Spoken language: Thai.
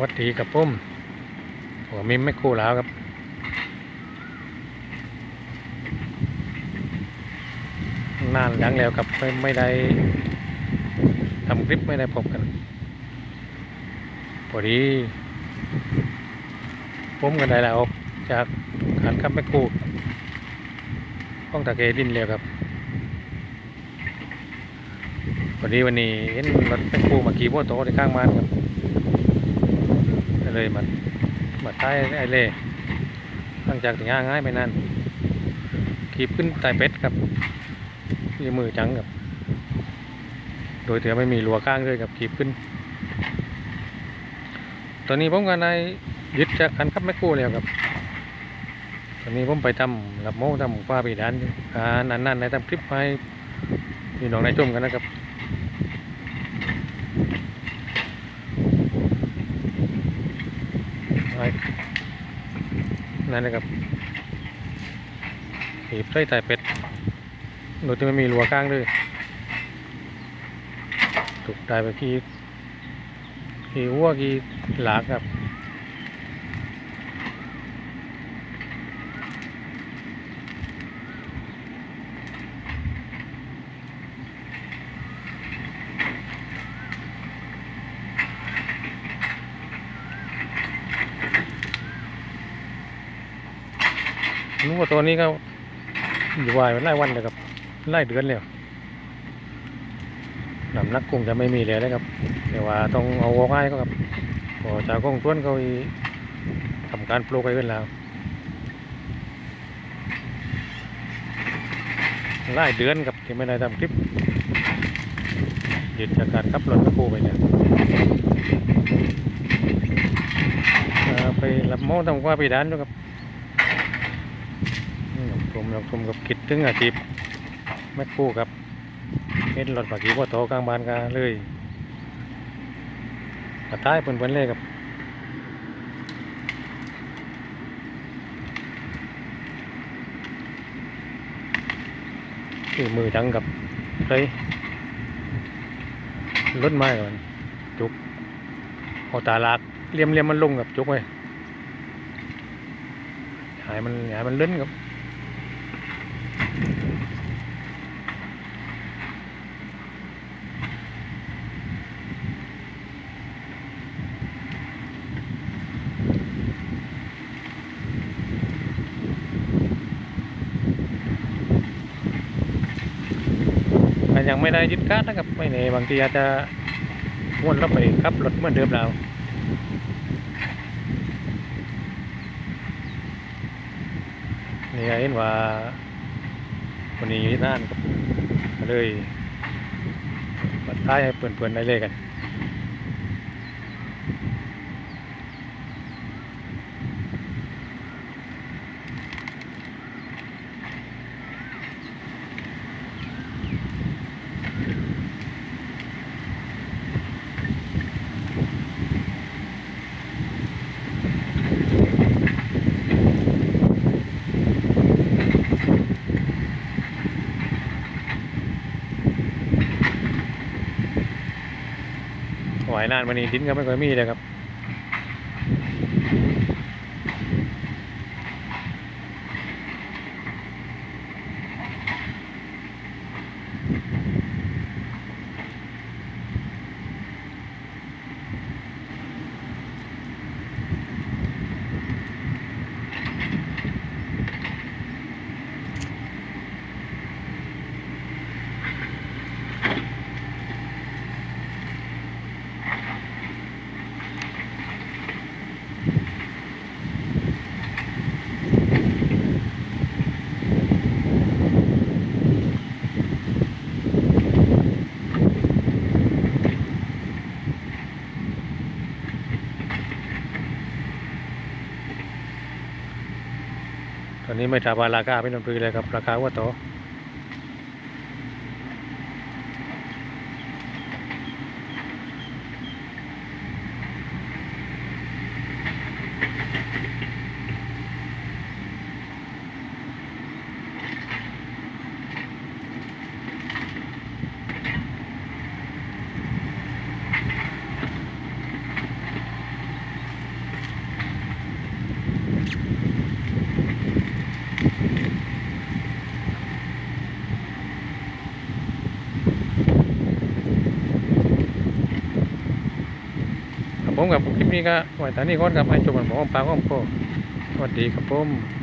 วัสดีกับผมหัวมิมไม่คู่แล้วครับนานหลังแล้วกับไม่ไม่ได้ทำคลิปไม่ได้พบกันพอดีผมกันได้แล้วจากขันกับแม่คู่ห้องตะเกดินแล้วครับพอดีวันนี้เห็นรถแม่คู่มาขี่โมโตในข้างบ้านครับ เลยมามาใต้ไอเล่หลังจากถึงง่ายง่ายไปนั่นขีบขึ้นใต้เป็ดครับมีมือจังครับ โดยเถือไม่มีรัวข้างเลยครับขีบขึ้น ตอนนี้ผมก็ได้ยึดจากคันขับแมคโครแล้วครับ ตอนนี้ผมไปทำรับโม้ทำฟ้าปีดานอยู่อ่านั่นๆในทำคลิปให้พี่น้องในชมกันนะครับ ไว้ นั่นนะครับหีบไส้ไต่เป็ด โดยที่ไม่มีรั้วข้างด้วย ถูกตายไปกี่กี่วัวกี่หลากครับ รู้ว่าตัวนี้ก็อยู่วายมันไล่วันเลยครับไล่เดือนเลยนำนักคงจะไม่มีเลยนะครับแต่ว่าต้องเอาออกง่ายก็ครับพอจากกองต้วนเขาทำการปลูกไปขึ้นแล้วไล่เดือนครับที่ไม่ได้ทำคลิปหยุดจากการขับรถกระปูไปเนี่ยไปรับโม้ทำว่าไปด้านด้วยครับ นี่หลงทุมหลงทุมกับคิดถึงอาชีพแม่คู่ครับเห็นรถปากีว่าโตกลางบ้านกันเลยมาท้ายเปิ้นๆเลยครับที่มือจังกับเลยรถไม้ก่อนจุกเอาตาลากเลี่ยมเลี่ยมมันลงกับจุกไว้หายมันหายมันเล่นครับ ยังไม่ได้ยึดการ์ดนะครับไม่แน่บางทีอาจจะวนรถไปขับรถเหมือนเดิมแล้วนี่เห็นว่าวันนี้น่านครับก็เลยปัดท้ายให้เพื่อนๆได้เลยกัน หวายนานวันนี้ดินก็ไม่ค่อยมีเลยครับ อนนี้ไม่ทราบว่าราคาเป็นนปรีเลยครับราคาว่าโต ผมกับคลิปนี้ก็ไว้ตอนนี้ก่อนครับให้จบกันผมปากอ้อมโคสวัสดีครับผม